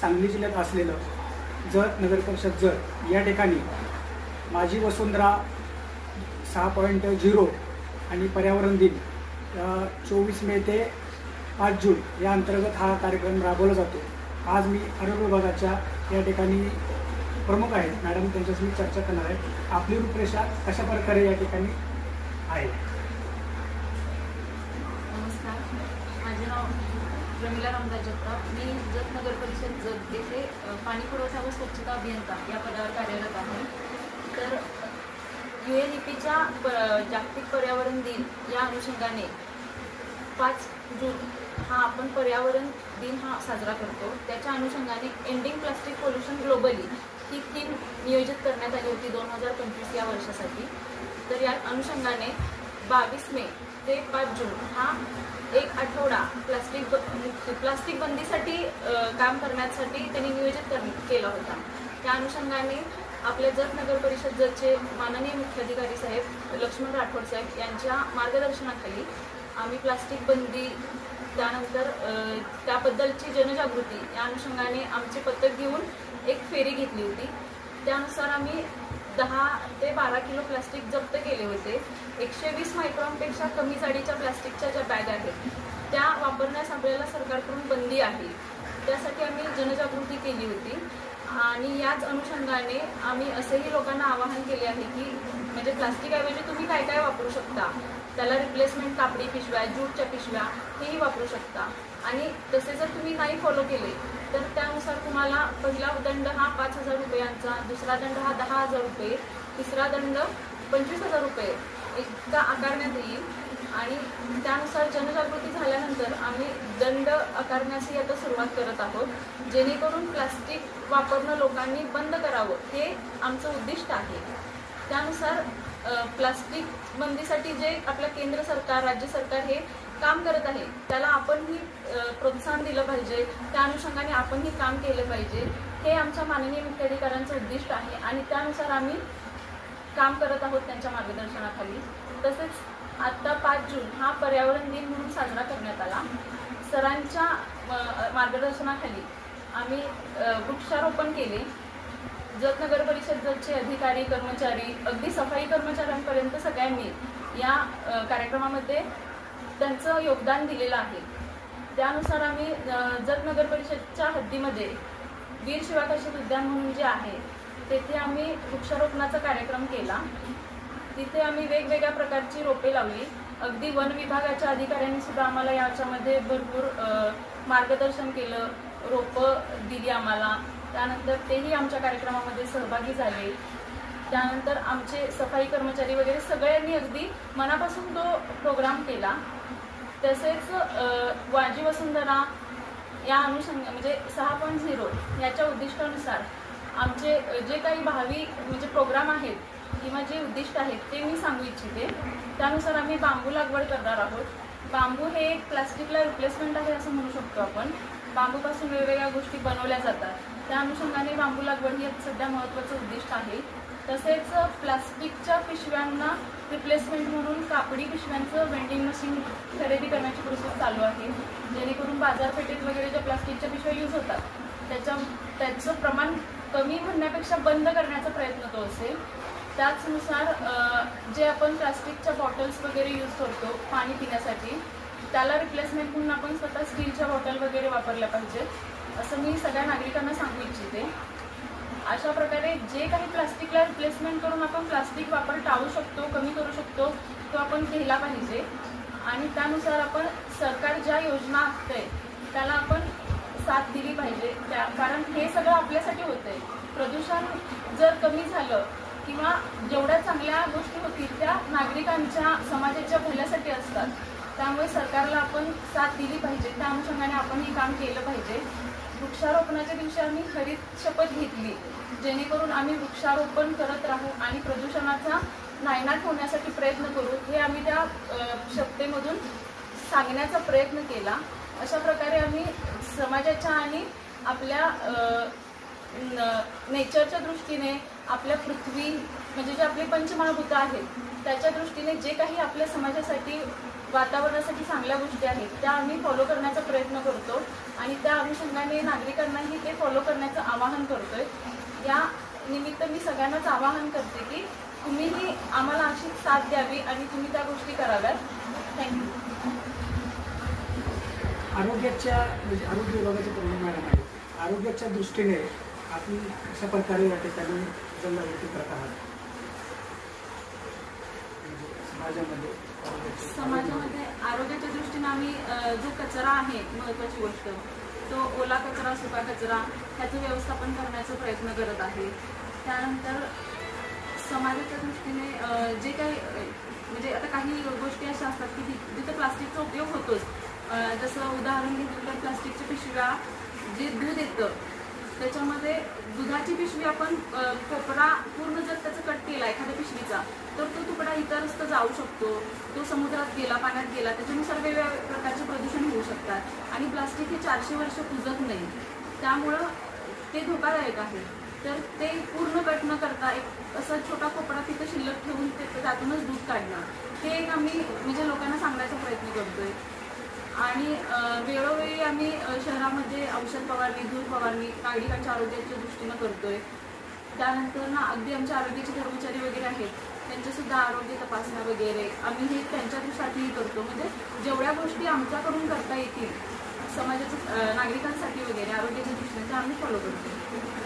सांगली जिल्ह्यात असलेलं जत नगर परिषद जत या ठिकाणी माझी वसुंधरा सहा पॉईंट झिरो आणि पर्यावरण दिन चोवीस मे ते पाच जून या अंतर्गत हा कार्यक्रम राबवला जातो. आज मी आरोग्य विभागाच्या या ठिकाणी प्रमुख आहेत मॅडम त्यांच्याशी मी चर्चा करणार आहे. आपली रूपरेषा कशा प्रकारे या ठिकाणी आहे? प्रमिला रामदास जगताप मी जत नगर परिषद जत येथे पाणी पुरवठा व स्वच्छता अभियंता या पदावर कार्यरत आहे. तर यू एन ई पीच्या प जागतिक पर्यावरण दिन या अनुषंगाने पाच जून हा आपण पर्यावरण दिन हा साजरा करतो. त्याच्या अनुषंगाने एंडिंग प्लास्टिक पोल्युशन ग्लोबली ही थीम नियोजित करण्यात आली होती दोन हजार पंचवीस या वर्षासाठी. तर या अनुषंगाने बावीस मे ते पाच जून हा एक आठवडा प्लास्टिक ब म्हणजे प्लास्टिक बंदीसाठी काम करण्यासाठी त्यांनी नियोजित कर केला होता. त्या अनुषंगाने आपल्या जत नगर परिषद जतचे माननीय मुख्याधिकारी साहेब लक्ष्मण राठोड साहेब यांच्या मार्गदर्शनाखाली आम्ही प्लास्टिक बंदी त्यानंतर त्याबद्दलची जनजागृती या अनुषंगाने आमचे पथक घेऊन एक फेरी घेतली होती. त्यानुसार आम्ही दहा ते बारा किलो प्लास्टिक जप्त केले होते. एकशे वीस मायक्रॉनपेक्षा कमी जाडीच्या प्लास्टिकच्या ज्या बॅग आहेत त्या वापरण्यास आपल्याला सरकारकडून बंदी आहे. त्यासाठी आम्ही जनजागृती केली होती. आणि याच अनुषंगाने आम्ही असेही लोकांना आवाहन केले आहे की म्हणजे प्लास्टिकऐवजी तुम्ही काय काय वापरू शकता त्याला रिप्लेसमेंट कापडी पिशव्या ज्यूटच्या पिशव्या हेही वापरू शकता. आणि तसे जर तुम्ही नाही फॉलो केले तर त्यानुसार तुम्हाला पहिला दंड हा पाच हजार रुपयांचा दुसरा दंड हा दहा हजार रुपये तिसरा दंड पंचवीस हजार रुपये. एकदा आकारण्यात येईल. आणि त्यानुसार जनजागृती झाल्यानंतर आम्ही दंड आकारण्यासही आता सुरुवात करत आहोत. जेणेकरून प्लास्टिक वापरणं लोकांनी बंद करावं हे आमचं उद्दिष्ट आहे. त्यानुसार प्लास्टिक बंदीसाठी जे आपलं केंद्र सरकार राज्य सरकार हे काम करत आहे त्याला आपणही प्रोत्साहन दिलं पाहिजे. त्या अनुषंगाने आपणही काम केलं पाहिजे. हे आमच्या माननीय मुख्याधिकाऱ्यांचं उद्दिष्ट आहे. आणि त्यानुसार आम्ही काम करत आहोत त्यांच्या मार्गदर्शनाखाली. तसेच आत्ता पाच जून हा पर्यावरण दिन म्हणून साजरा करण्यात आला. सरांच्या मार्गदर्शनाखाली आम्ही वृक्षारोपण केले. जत नगर परिषद जतचे अधिकारी कर्मचारी अगदी सफाई कर्मचाऱ्यांपर्यंत सगळ्यांनी या कार्यक्रमामध्ये त्यांचं योगदान दिलेलं आहे. त्यानुसार आम्ही जतनगर जत नगर परिषदच्या हद्दीमध्ये वीर शिवाकाशीत उद्यान म्हणून जे आहे तेथे आम्ही वृक्षारोपणाचा कार्यक्रम केला. तिथे आम्ही वेगवेगळ्या प्रकारची रोपे लावली. अगदी वन विभागाच्या अधिकाऱ्यांनी सुद्धा आम्हाला याच्यामध्ये भरपूर मार्गदर्शन केलं रोपं दिली आम्हाला. त्यानंतर तेही आमच्या कार्यक्रमामध्ये सहभागी झाले. त्यानंतर आमचे सफाई कर्मचारी वगैरे सगळ्यांनी अगदी मनापासून तो प्रोग्राम केला. तसेच वाजी वसुंधरा या अनुषंग म्हणजे सहा पॉईंट झिरो याच्या उद्दिष्टानुसार आमचे जे काही भावी म्हणजे प्रोग्राम आहेत किंवा जे उद्दिष्ट आहेत ते मी सांगू इच्छिते. त्यानुसार आम्ही बांबू लागवड करणार आहोत. बांबू हे एक प्लास्टिकला रिप्लेसमेंट आहे असं म्हणू शकतो आपण. बांबूपासून वेगवेगळ्या गोष्टी बनवल्या जातात. त्या अनुषंगाने बांबू लागवड हे सध्या महत्त्वाचं उद्दिष्ट आहे. तसेच प्लास्टिकच्या पिशव्यांना रिप्लेसमेंट म्हणून कापडी पिशव्यांचं वेंडिंग मशीन खरेदी करण्याची प्रोसेस चालू आहे. जेणेकरून बाजारपेठेत वगैरे ज्या प्लास्टिकच्या पिशव्या यूज होतात त्याच्या त्याचं प्रमाण कमी म्हणण्यापेक्षा बंद करण्याचा प्रयत्न तो असेल. त्याचनुसार जे आपण प्लास्टिकच्या बॉटल्स वगैरे यूज करतो पाणी पिण्यासाठी त्याला रिप्लेसमेंट म्हणून आपण स्वतः स्टीलच्या बॉटल वगैरे वापरल्या पाहिजेत. असं मी सगळ्या नागरिकांना सांगू इच्छिते. अशा प्रकारे जे काही प्लास्टिकला रिप्लेसमेंट करून आपण प्लास्टिक वापर टाळू शकतो कमी करू शकतो तो आपण केला पाहिजे. आणि त्यानुसार आपण सरकार ज्या योजना आखतंय त्याला आपण साथ दिली पाहिजे. त्या कारण हे सगळं आपल्यासाठी होतं आहे प्रदूषण जर कमी झालं किंवा जेवढ्या चांगल्या गोष्टी होतील त्या नागरिकांच्या समाजाच्या भल्यासाठी असतात. त्यामुळे सरकारला आपण साथ दिली पाहिजे. त्या अनुषंगाने आपण हे काम केलं पाहिजे. वृक्षारोपणाच्या दिवशी आम्ही हरित शपथ घेतली जेणेकरून आम्ही वृक्षारोपण करत राहू आणि प्रदूषणाचा नायनाट होण्यासाठी प्रयत्न करू. हे आम्ही त्या शपथेमधून सांगण्याचा प्रयत्न केला. अशा प्रकारे आम्ही समाजाच्या आणि आपल्या न- नेचरच्या दृष्टीने आपल्या पृथ्वी म्हणजे जे आपले पंचमहाभूत आहेत त्याच्या दृष्टीने जे काही आपल्या समाजासाठी वातावरणासाठी चांगल्या गोष्टी आहेत त्या आम्ही फॉलो करण्याचा प्रयत्न करतो आणि त्या अनुषंगाने नागरिकांनाही ते फॉलो करण्याचं आवाहन करतोय. या निमित्त मी सगळ्यांनाच आवाहन करते की तुम्हीही आम्हाला अशी साथ द्यावी आणि तुम्ही त्या गोष्टी कराव्यात. थँक्यू आरोग्याच्या म्हणजे आरोग्य विभागाचे परिणाम मॅडम आहे आरोग्याच्या दृष्टीने आपण कशा प्रकारे या ठिकाणी जनजागृती करत आहात समाजामध्ये समाजामध्ये आरोग्याच्या दृष्टीने आम्ही जो कचरा आहे महत्त्वाची गोष्ट तो ओला कचरा सुका कचरा ह्याचं व्यवस्थापन करण्याचा प्रयत्न करत आहे. त्यानंतर समाजाच्या दृष्टीने जे काही म्हणजे आता काही गोष्टी अशा असतात की जिथं प्लास्टिकचा उपयोग होतोच जसं उदाहरण घेतलं तर प्लास्टिकच्या पिशव्या जे दूध येतं त्याच्यामध्ये दुधाची पिशवी आपण अ, कोपरा पूर्ण जर त्याचा कट केला एखाद्या पिशवीचा तर तो तुकडा इतरस्त जाऊ शकतो. तो समुद्रात गेला पाण्यात गेला त्याच्यानुसार वेगवेगळ्या प्रकारचे प्रदूषण होऊ शकतात. आणि प्लास्टिक हे चारशे वर्ष कुजत नाही. त्यामुळं ते धोकादायक आहे. तर ते पूर्ण कट न करता एक असा छोटा कोपरा तिथं शिल्लक ठेवून ते त्यातूनच दूध काढणं. हे एक आम्ही म्हणजे लोकांना सांगण्याचा प्रयत्न करतोय. आणि वेळोवेळी आम्ही शहरामध्ये औषध फवारणी धूर फवारणी नागरिकांच्या आरोग्याच्या दृष्टीनं करतोय. त्यानंतर ना अगदी आमच्या आरोग्याचे कर्मचारी वगैरे आहेत त्यांच्यासुद्धा आरोग्य तपासण्या वगैरे आम्ही हे त्यांच्यासाठीही करतो. म्हणजे जेवढ्या गोष्टी आमच्याकडून करता येतील समाजाच्या नागरिकांसाठी वगैरे आरोग्याच्या दृष्टीने आम्ही फॉलो करतो.